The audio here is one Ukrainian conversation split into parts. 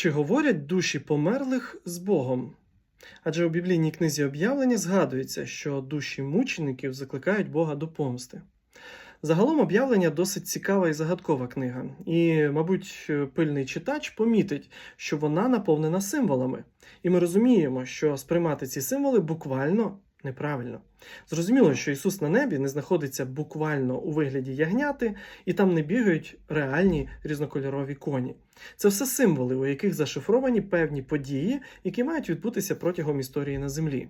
Чи говорять душі померлих з Богом? Адже у біблійній книзі об'явлення згадується, що душі мучеників закликають Бога до помсти. Загалом об'явлення досить цікава і загадкова книга, і, мабуть, пильний читач помітить, що вона наповнена символами. І ми розуміємо, що сприймати ці символи буквально неправильно. Зрозуміло, що Ісус на небі не знаходиться буквально у вигляді ягняти, і там не бігають реальні різнокольорові коні. Це все символи, у яких зашифровані певні події, які мають відбутися протягом історії на землі.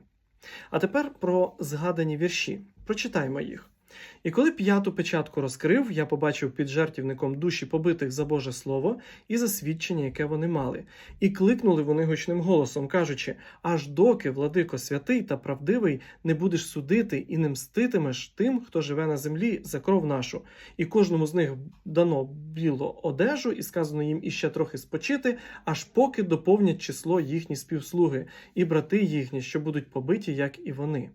А тепер про згадані вірші. Прочитаймо їх. І коли п'яту печатку розкрив, я побачив під жертівником душі побитих за Боже Слово і за свідчення, яке вони мали. І кликнули вони гучним голосом, кажучи: аж доки, владико святий та правдивий, не будеш судити і не мститимеш тим, хто живе на землі за кров нашу, і кожному з них дано білу одежу, і сказано їм іще трохи спочити, аж поки доповнять число їхні співслуги, і брати їхні, що будуть побиті, як і вони.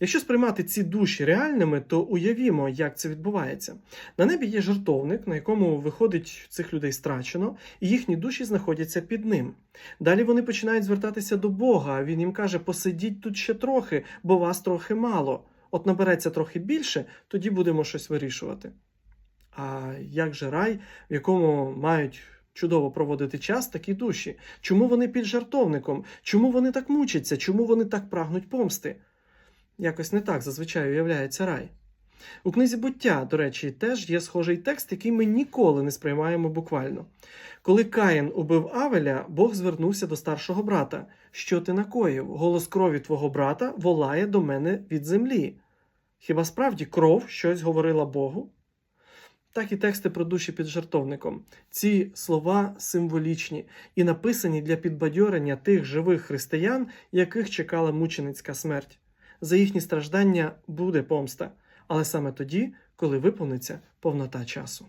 Якщо сприймати ці душі реальними, то уявімо, як це відбувається. На небі є жертовник, на якому виходить цих людей страчено, і їхні душі знаходяться під ним. Далі вони починають звертатися до Бога. Він їм каже: посидіть тут ще трохи, бо вас трохи мало. От набереться трохи більше, тоді будемо щось вирішувати. А як же рай, в якому мають чудово проводити час такі душі? Чому вони під жартовником? Чому вони так мучаться? Чому вони так прагнуть помсти? Якось не так зазвичай уявляється рай. У книзі буття, до речі, теж є схожий текст, який ми ніколи не сприймаємо буквально. Коли Каїн убив Авеля, Бог звернувся до старшого брата. Що ти накоїв? Голос крові твого брата волає до мене від землі. Хіба справді кров щось говорила Богу? Так і тексти про душі під жартовником. Ці слова символічні і написані для підбадьорення тих живих християн, яких чекала мученицька смерть. За їхні страждання буде помста, але саме тоді, коли виповниться повнота часу.